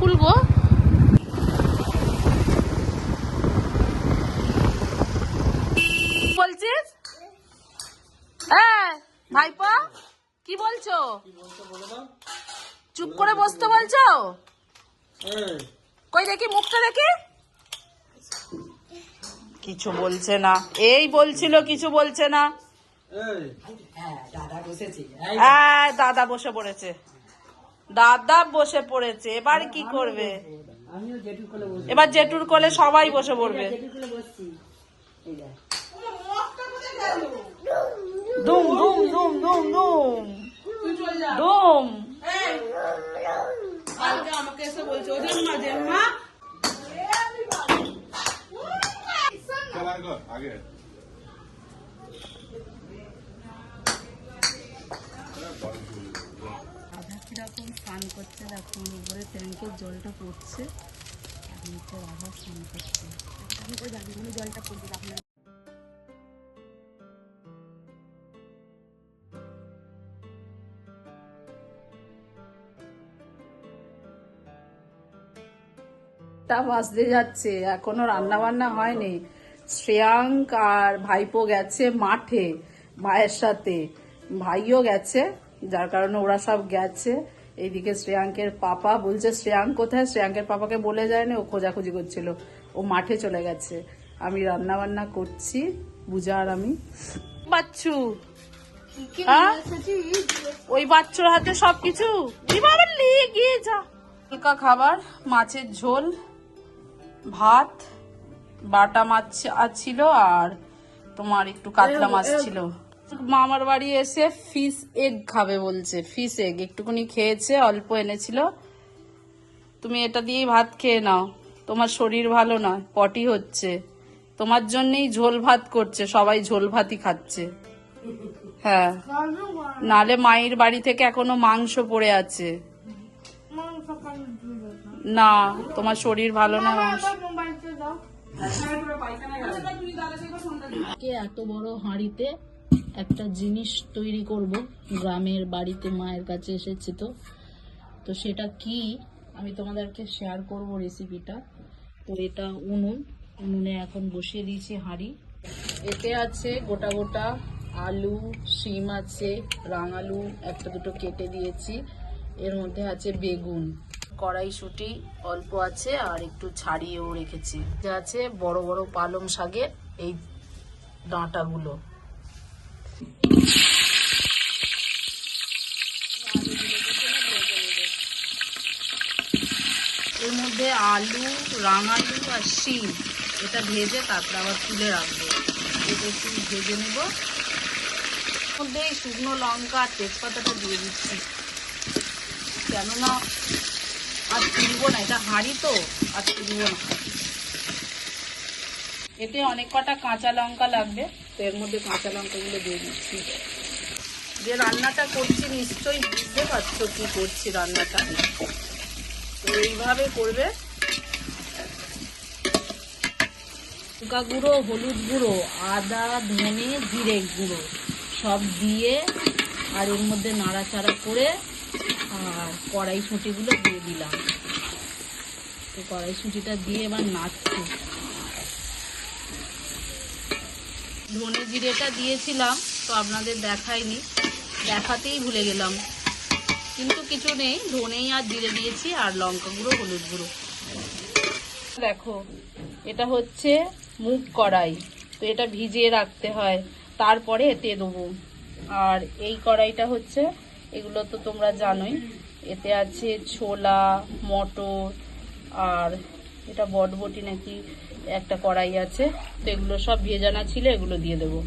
গো বলছিস হ্যাঁ ভাইপো কি বলছো? চুপ করে বসতে বলছো? কই দেখি মুখটা দেখি? কিছু বলছে না। এই বলছিল কিছু বলছে না। হ্যাঁ দাদা বসে পড়েছে। দাদা বসে পড়েছে এবার কি করবে? এবার জেঠুর কোলে সবাই বসে পড়বে। দুম দুম দুম দুম দুম দুম আমাকে এসে বলছে ওদের মা যে আগে। কীরকম স্নান করছে দেখুন উপরে ট্যাঙ্কের জলটা পড়ছে। আর নিচে রাধা স্নান করছে। জলটা পড়ছে আপনার বাজতে যাচ্ছে, এখনও রান্না বান্না হয়নি। শ্রেয়াঙ্ক আর ভাইপো গেছে মাঠে, মায়ের সাথে। ভাইও গেছে, যার কারণে ওরা সব গেছে। এইদিকে শ্রেয়াঙ্কের পাপা বলছে শ্রেয়াঙ্ক কোথায়? শ্রেয়াঙ্কের পাপাকে বলে যায়নি ও খোঁজাখুঁজি করছিল। ও মাঠে চলে গেছে। আমি রান্না বান্না করছি পূজা আর আমি। বাচ্চু। হ্যাঁ? ওই বাচ্চার হাতে সবকিছু। বাবা গিয়ে যা। হালকা খাবার মাছের ঝোল ভাত বাটা মাছ ছিল আর তোমার একটু কাতলা মাছ ছিল। মামার বাড়ি এসে ফিশ এগ খাবে বলছে ফিশ এগ একটুখানি খেয়েছে অল্প এনেছিল। তুমি এটা দিয়েই ভাত খেয়ে নাও। তোমার শরীর ভালো নয় পটি হচ্ছে। তোমার জন্যই ঝোল ভাত করছে সবাই ঝোল ভাতই খাচ্ছে। হ্যাঁ। নালে মায়ের বাড়ি থেকে এখনও মাংস পড়ে আছে। না তোমার শরীর ভালো না মাংস। কে এত বড় হাঁড়িতে একটা জিনিস তৈরি করব। গ্রামের বাড়িতে মায়ের কাছে এসেছে তো। তো সেটা কি? আমি তোমাদেরকে শেয়ার করব রেসিপিটা তো এটা উনুন। উনুনে এখন বসিয়ে দিয়েছি হাঁড়ি। এতে আছে গোটা গোটা আলু, শিম আছে রাঙালু একটা দুটো কেটে দিয়েছি। এর মধ্যে আছে বেগুন। কড়াইশুটি অল্প আছে আর একটু ছাড়িয়েও রেখেছি। আছে বড় বড় পালং শাকের এই ডাঁটাগুলো। এর মধ্যে আলু, রাঙালু আর শিম। এটা ভেজে তারপরে আবার তুলে রাখব। এটা একটু ভেজে নেব। মধ্যে এই শুকনো লঙ্কা আর তেজপাতাটা দিয়ে দিচ্ছি। কেননা আর তুলবো না, এটা হাঁড়ি তো, আর তুলবো না। এতে অনেক কটা কাঁচা লঙ্কা লাগবে। তো এর মধ্যে কাঁচা লঙ্কাগুলো দিয়ে দিচ্ছি। যে রান্নাটা করছি নিশ্চয়ই বুঝতে পারছ কি করছি রান্নাটা। তো এইভাবে করবে। লঙ্কা গুঁড়ো, হলুদ গুঁড়ো, আদা, ধনে, জিরে গুঁড়ো সব দিয়ে আর এর মধ্যে নাড়াচাড়া করে আর কড়াইশুঁটিগুলো দিয়ে দিলাম। তো কড়াইশুঁটিটা দিয়ে এবার নাড়ছি। ধনে জিরেটা দিয়েছিলাম, তো আপনাদের দেখাইনি। দেখাতেই ভুলে গেলাম। কিন্তু কিছু নেই, ধনেই আর জিরে দিয়েছি, আর লঙ্কা গুঁড়ো, হলুদ গুঁড়ো। দেখো, এটা হচ্ছে মুগ কড়াই। তো এটা ভিজিয়ে রাখতে হয়। তারপরে এতে দেবো। আর এই কড়াইটা হচ্ছে, এগুলো তো তোমরা জানোই। এতে আছে ছোলা, মটর, আর এটা বটবটি নাকি একটা কড়াই আছে, তো এগুলো সব ভেজানা ছিল, এগুলো দিয়ে দেবো।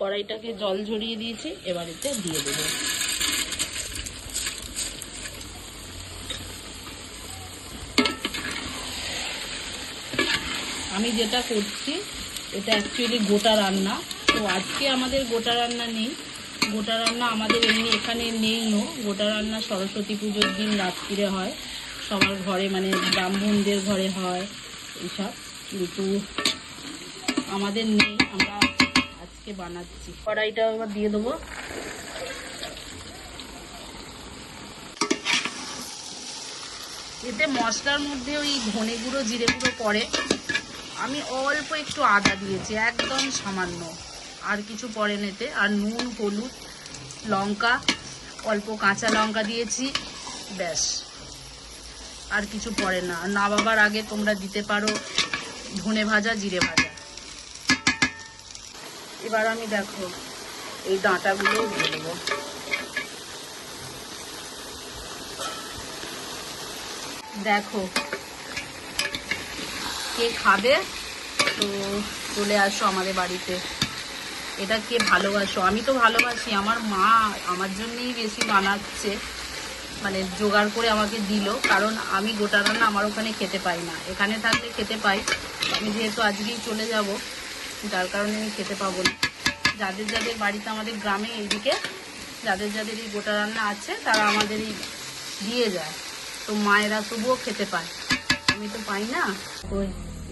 কড়াইটাকে জল ঝরিয়ে দিয়েছি, এবার এতে দিয়ে দেবো। আমি যেটা করছি, এটা অ্যাকচুয়ালি গোটা রান্না। তো আজকে আমাদের গোটা রান্না নেই। গোটা রান্না আমাদের এমনি এখানে নেই নেইও গোটা রান্না সরস্বতী পুজোর দিন রাত্রিরে হয়। সবার ঘরে মানে ব্রাহ্মণদের ঘরে হয়, এইসব। কিন্তু আমাদের নেই, আমরা আজকে বানাচ্ছি। কড়াইটা এবার দিয়ে দেবো। এতে মশলার মধ্যে ওই ধনে গুঁড়ো, জিরে গুঁড়ো পড়ে। আমি অল্প একটু আদা দিয়েছি, একদম সামান্য। আর কিছু পড়ে নেতে আর নুন, হলুদ, লঙ্কা, অল্প কাঁচা লঙ্কা দিয়েছি, ব্যাস। আর কিছু পড়ে না। আর নামাবার আগে তোমরা দিতে পারো। ধনে ভাজা, জিরে ভাজা। এবার আমি দেখো, এই ডাঁটাগুলো দিয়ে দেখো, কে খাবে? তো চলে আসো আমাদের বাড়িতে। এটা কে ভালোবাসো? আমি তো ভালোবাসি, আমার মা আমার জন্যই বেশি বানাচ্ছে মানে জোগাড় করে আমাকে দিল, কারণ আমি গোটা রান্না আমার ওখানে খেতে পাই না। এখানে থাকলে খেতে পাই যেহেতু আজকেই চলে যাব, যার কারণে আমি খেতে পাবো না। যাদের যাদের বাড়িতে আমাদের গ্রামে এইদিকে যাদের যাদের এই গোটা রান্না আছে, তারা আমাদের এই দিয়ে যায়। তো মায়েরা তবুও খেতে পায়। আমি তো পাই না। ওই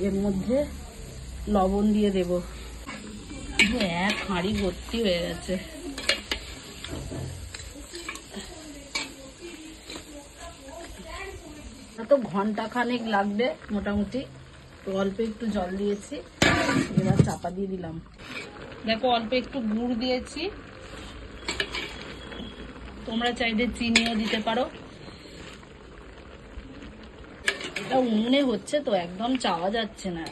এর মধ্যে লবণ দিয়ে দেব। এক হাঁড়ি ভর্তি হয়ে গেছে। তো ঘণ্টা খানেক লাগবে মোটামুটি। অল্প একটু জল দিয়েছি, এবার চাপা দিয়ে দিলাম। দেখো, অল্প একটু গুড় দিয়েছি। তোমরা চাইলে চিনিও দিতে পারো। এটা উনুনে হচ্ছে তো, একদম চাওয়া যাচ্ছে না।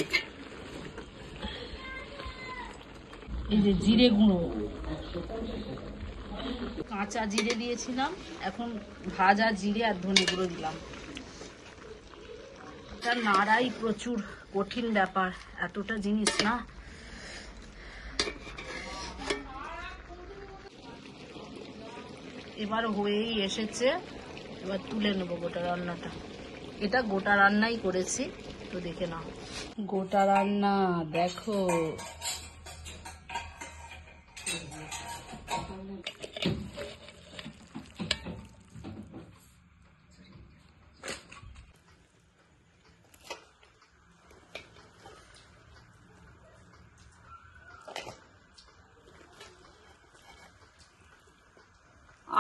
এই যে জিরে গুঁড়ো। কাঁচা জিরে দিয়েছিলাম, এখন ভাজা জিরে আর ধনে গুঁড়ো দিলাম। এটা নাড়াই প্রচুর। কঠিন ব্যাপার, এতটা জিনিস না। এবার হয়েই এসেছে, এবার তুলে নেব গোটা রান্নাটা। এটা গোটা রান্নাই করেছি, তো দেখে নাও। গোটা রান্না, দেখো।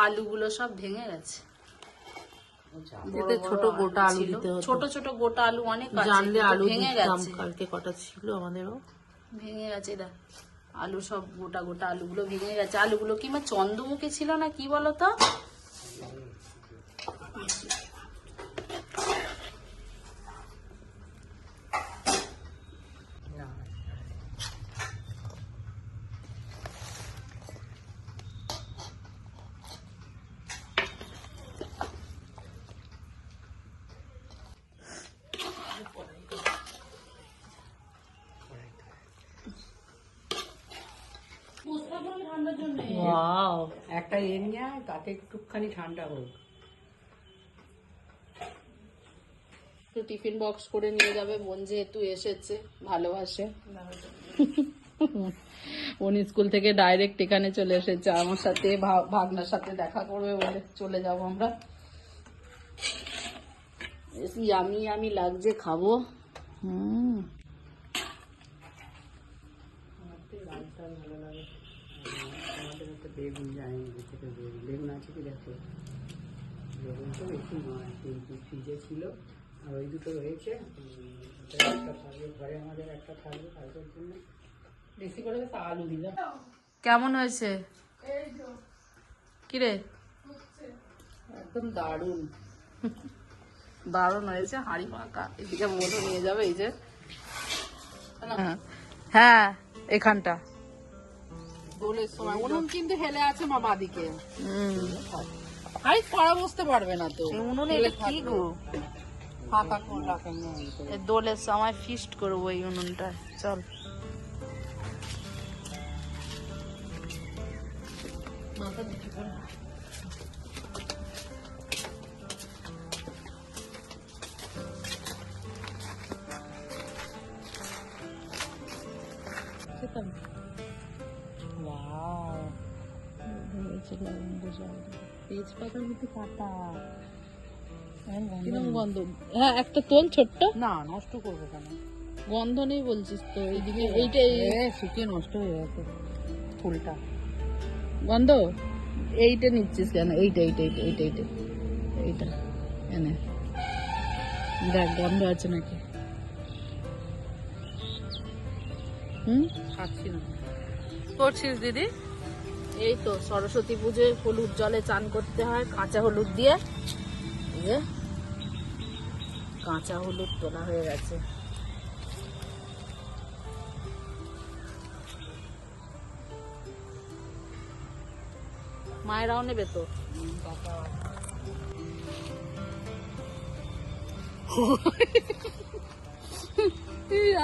আলুগুলো সব ভেঙে গেছে। যেতে ছোট গোটা আলু ছিল। দিতে হতো। ছোট ছোট গোটা আলু অনেক জানলে আলু ভেঙে গেছে। কালকে কটা ছিল আমাদেরও। ভেঙে গেছে দা আলু সব গোটা গোটা আলুগুলো ভেঙে গেছে। আলুগুলো কি মা চন্দ্রমুখী ছিল না কি বলো তো ওয়াও একটা এ নিয়ে তাতে একটুখানি ঠান্ডা হোক। একটু টিফিন বক্স করে নিয়ে যাবে বোন যেহেতু এসেছে ভালোবাসে। উনি স্কুল থেকে ডাইরেক্ট এখানে চলে এসেছে আমার সাথে ভা- ভাগনার সাথে দেখা করবে বলে চলে যাব আমরা। আমি আমি লাগছে খাব। হুম। আমাদের তো বেগুন যায় থেকে বেগুন। বেগুন আছে কি দেখো? বেগুন তো বেশি নয় কিন্তু ফ্রিজে ছিল। আর ওই দুটো রয়েছে। একটা থাকবে ঘরে আমাদের একটা থাকবে কালকের জন্য। বেশি করে আলু দিলাম কেমন হয়েছে? কিরে একদম দারুণ। দারুণ হয়েছে হাঁড়ি পাকা এদিকে মধু নিয়ে যাবে এই যে। হ্যাঁ। হ্যাঁ এখানটা। দোলের সময় উনুন কিন্তু হেলে আছে মামা দিকে। হুম। আরে কড়া বসতে পারবে না তো। উনুনে এটা কি গো? ফাঁকা করে রাখেন দোলের সময় ফিস্ট করব এই উনুনটা চল। খেতাম তেজপাতার মধ্যে কাটা। কিরম গন্ধ? হ্যাঁ একটা তোল ছোট্ট। না নষ্ট করব কেন? গন্ধ নেই বলছিস তো এইদিকে এইটা শুকিয়ে নষ্ট হয়ে গেছে। ফুলটা। গন্ধ? এইটা নিচ্ছিস কেন? এইটা এইটা এইটা এইটা এইটা এইটা। এনে। দেখ গন্ধ আছে নাকি? হুম? খাচ্ছি না। করছিস দিদি? এই তো সরস্বতী পুজোয় হলুদ জলে চান করতে হয় কাঁচা হলুদ দিয়ে। এই যে কাঁচা হলুদ তোলা হয়ে গেছে। মায়েরাও নেবে তো?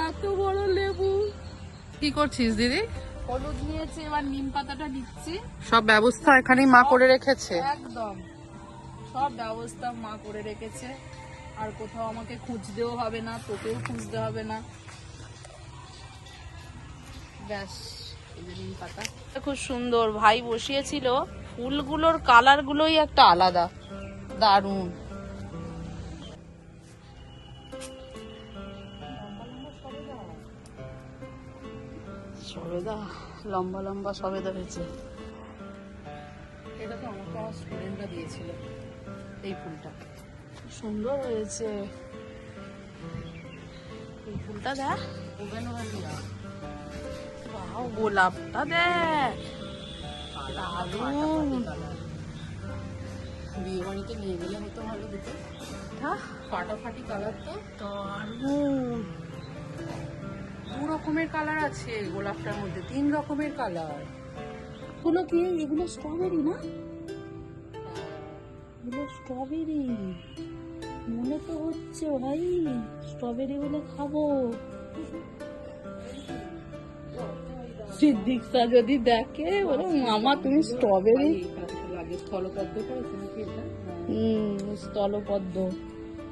এত বড় লেবু। কি করছিস দিদি? হলুদ নিয়েছি এবার নিম পাতাটা দিচ্ছি। সব ব্যবস্থা এখানেই মা করে রেখেছে? একদম। সব ব্যবস্থা মা করে রেখেছে। আর কোথাও আমাকে খুঁজতেও হবে না তোকেও খুঁজতে হবে না। ব্যাস খুব সুন্দর ভাই বসিয়েছিল। ফুলগুলোর কালার গুলোই একটা আলাদা। দারুণ। সবেদা লম্বা লম্বা সবেদা হয়েছে। এটা তো আমাকে আমার স্টুডেন্টরা দিয়েছিল এই ফুলটা। সুন্দর হয়েছে। এই ফুলটা দেখ। বাহ গোলাপটা দেখ। দারুণ। বিয়ে বাড়িতে নিয়ে গেলে হতো ভালো দুটো এটা ফাটাফাটি কালার তো। দারুণ। দু রকমের কালার আছে গোলাপটার মধ্যে তিন রকমের কালার এগুলো কি? এগুলো স্ট্রবেরি না? এগুলো স্ট্রবেরি মনে তো হচ্ছে ভাই স্ট্রবেরি বলে খাব। সিদ্দিক স্যার যদি দেখে বলে মামা তুমি স্ট্রবেরি স্থলপদ্মটা হুম স্থলপদ্ম।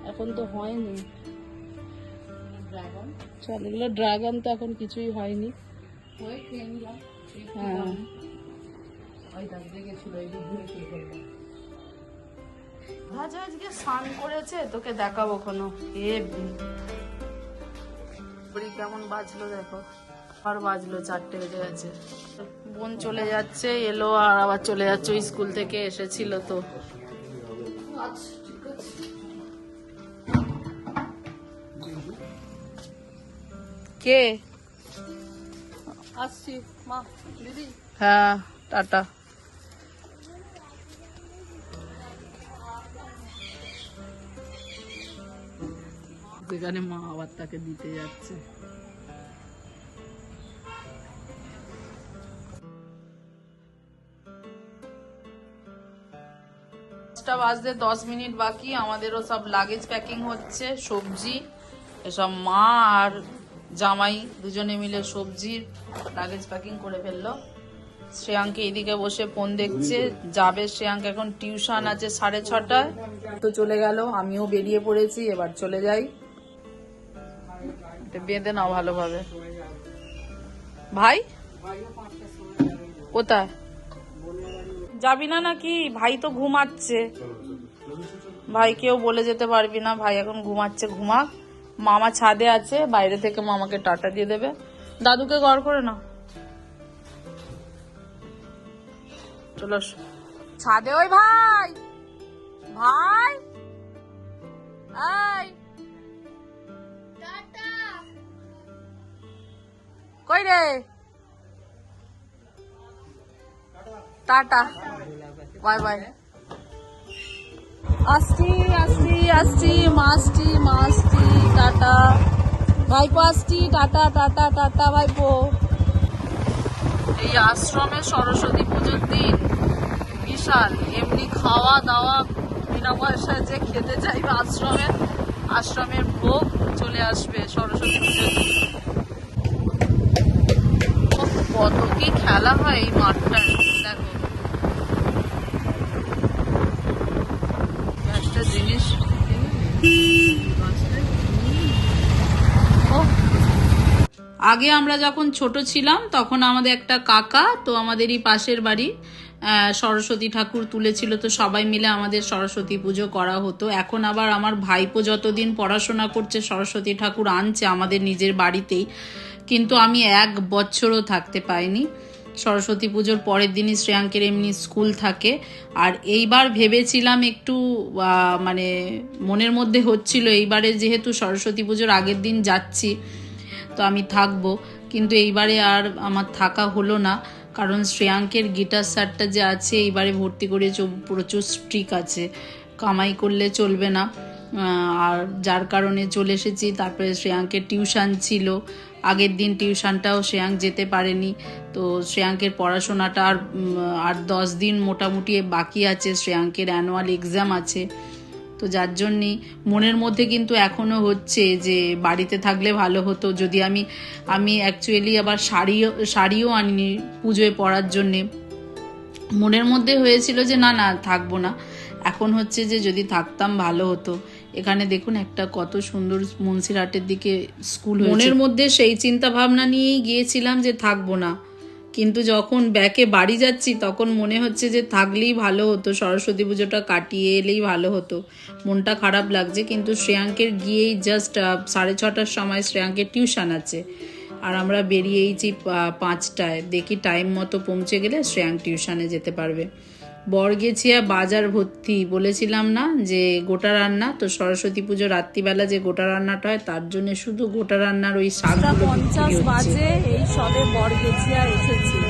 এখন তো হয়নি। চল এগুলো ড্রাগন তো এখন কিছুই হয়নি। হ্যাঁ। আজকে স্নান করেছে তোকে দেখাবো কোনো। এ কেমন বাজলো দেখো। আর বাজলো চারটে বেজে গেছে। বোন চলে যাচ্ছে এলো আর আবার চলে যাচ্ছে স্কুল থেকে এসেছিল তো। কে? আসছি মা দিদি। হ্যাঁ টাটা। যেখানে মা আবার তাকে দিতে যাচ্ছে। বাজতে দশ মিনিট বাকি আমাদেরও সব লাগেজ প্যাকিং হচ্ছে সবজি এসব মা আর জামাই দুজনে মিলে সবজির লাগেজ প্যাকিং করে ফেলল। শ্রেয়াঙ্ক এদিকে বসে ফোন দেখছে, যাবে শ্রেয়াঙ্ক এখন টিউশন আছে সাড়ে ছটায়। তো চলে গেল, আমিও বেরিয়ে পড়েছি, এবার চলে যাই। বেঁধে নাও ভালোভাবে। ভাই? কোথায়? যাবি না নাকি? ভাই তো ঘুমাচ্ছে। ভাইকেও বলে যেতে পারবি না, ভাই এখন ঘুমাচ্ছে, ঘুমাক। মামা ছাদে আছে বাইরে থেকে মামাকে টাটা দিয়ে দেবে। দাদুকে ঘর করে না চলো ছাদে ওই ভাই! ভাই! এই! কই রে? টাটা। Bye bye. আসছি আসছি আসছি মাসছি মাসছি টাটা। ভাইপো আসছি, টাটা টাটা টাটা, ভাইপো। এই আশ্রমে সরস্বতী পুজোর দিন, বিশাল। এমনি খাওয়া দাওয়া, বিনা পয়সায় যে খেতে চাইবে আশ্রমে, আশ্রমের ভোগ চলে আসবে সরস্বতী পুজোর দিন। কত কি খেলা হয় এই মাঠটায় দেখো একটা জিনিস ওহ, আগে আমরা যখন ছোট ছিলাম, তখন আমাদের একটা কাকা, তো আমাদেরই পাশের বাড়ি সরস্বতী ঠাকুর তুলেছিল, তো সবাই মিলে আমাদের সরস্বতী পুজো করা হতো। এখন আবার আমার ভাইপো যতদিন পড়াশোনা করছে, সরস্বতী ঠাকুর আনছে আমাদের নিজের বাড়িতেই। কিন্তু আমি এক বছরও থাকতে পাইনি। সরস্বতী পুজোর পরের দিনই শ্রেয়াঙ্কের এমনি স্কুল থাকে। আর এইবার ভেবেছিলাম একটু মানে মনের মধ্যে হচ্ছিল, এইবারে যেহেতু সরস্বতী পুজোর আগের দিন যাচ্ছি তো আমি থাকব। কিন্তু এইবারে আর আমার থাকা হলো না। কারণ শ্রেয়াঙ্কের গিটার স্যারটা যে আছে, এইবারে ভর্তি করে প্রচুর স্ট্রিক আছে। কামাই করলে চলবে না। আর যার কারণে চলে এসেছি। তারপরে শ্রেয়াঙ্কের টিউশন ছিল। আগের দিন টিউশনটাও শ্রেয়াঙ্ক যেতে পারেনি। তো শ্রেয়াঙ্কের পড়াশোনাটা আর আর দশ দিন মোটামুটি বাকি আছে। শ্রেয়াঙ্কের অ্যানুয়াল এক্সাম আছে। তো যার জন্যে মনের মধ্যে কিন্তু এখনও হচ্ছে যে বাড়িতে থাকলে ভালো হতো। যদি আমি আমি অ্যাকচুয়ালি আবার শাড়িও শাড়িও আনিনি পুজোয় পড়ার জন্যে। মনের মধ্যে হয়েছিল যে না না, থাকব না। এখন হচ্ছে যে যদি থাকতাম ভালো হতো। এখানে দেখুন একটা কত সুন্দর মুন্সিরহাটের দিকে স্কুল মনের মধ্যে সেই চিন্তা ভাবনা নিয়েই গিয়েছিলাম যে থাকব না। কিন্তু যখন ব্যাকে বাড়ি যাচ্ছি, তখন মনে হচ্ছে যে থাকলেই ভালো হতো, সরস্বতী পুজোটা কাটিয়ে এলেই ভালো হতো। মনটা খারাপ লাগছে, কিন্তু শ্রেয়াঙ্কের গিয়েই জাস্ট সাড়ে ছটার সময় শ্রেয়াঙ্কের টিউশন আছে। আর আমরা বেরিয়েইছি পাঁচটায়। দেখি টাইম মতো পৌঁছে গেলে শ্রেয়াঙ্ক টিউশনে যেতে পারবে। বরগেছিয়া বাজার ভর্তি। বলেছিলাম না যে গোটা রান্না তো সরস্বতী পুজো রাত্রিবেলা যে গোটা রান্নাটা হয় তার জন্য শুধু গোটা রান্নার ওই শাকগুলো পঞ্চাশ বাজে এই সবে বরগেছিয়া এসেছি।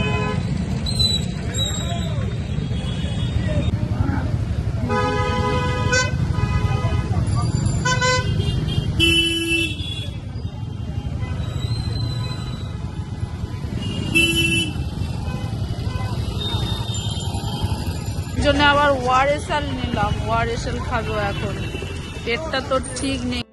জন্য আবার ওয়ারেসাল নিলাম ওয়ারেসাল খাব এখন। পেটটা তো ঠিক নেই।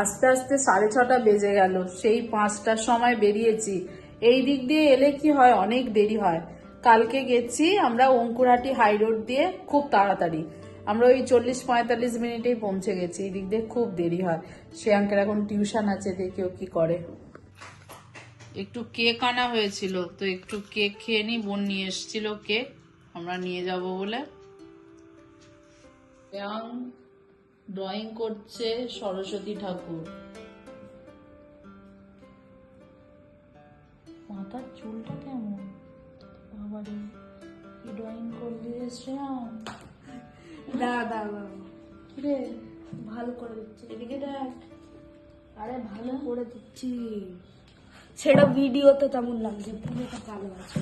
আস্তে আস্তে সাড়ে ছটা বেজে গেল, সেই পাঁচটার সময় বেরিয়েছি। এই দিক দিয়ে এলে কি হয়, অনেক দেরি হয়। কালকে গেছি আমরা অঙ্কুরহাটি হাই রোড দিয়ে খুব তাড়াতাড়ি। আমরা ওই চল্লিশ পঁয়তাল্লিশ মিনিটেই পৌঁছে গেছি, এই দিক দিয়ে খুব দেরি হয়। শ্রেয়াঙ্কের এখন টিউশন আছে দেখেও কি করে। একটু কেক আনা হয়েছিল, তো একটু কেক খেয়ে নি, বোন নিয়ে এসেছিল কেক, আমরা নিয়ে যাব বলে। ড্রয়িং করছে সরস্বতী ঠাকুর। মাথার চুলটা কেমন? বাবারে কি ড্রয়িং করলি রে শ্রেয়াম দাদা কিরে? ভালো করে দিচ্ছি এদিকে দেখ। আরে ভালো করে দিচ্ছি সেটা ভিডিওতে তেমন লাগছে পুরোটা কালো আছে।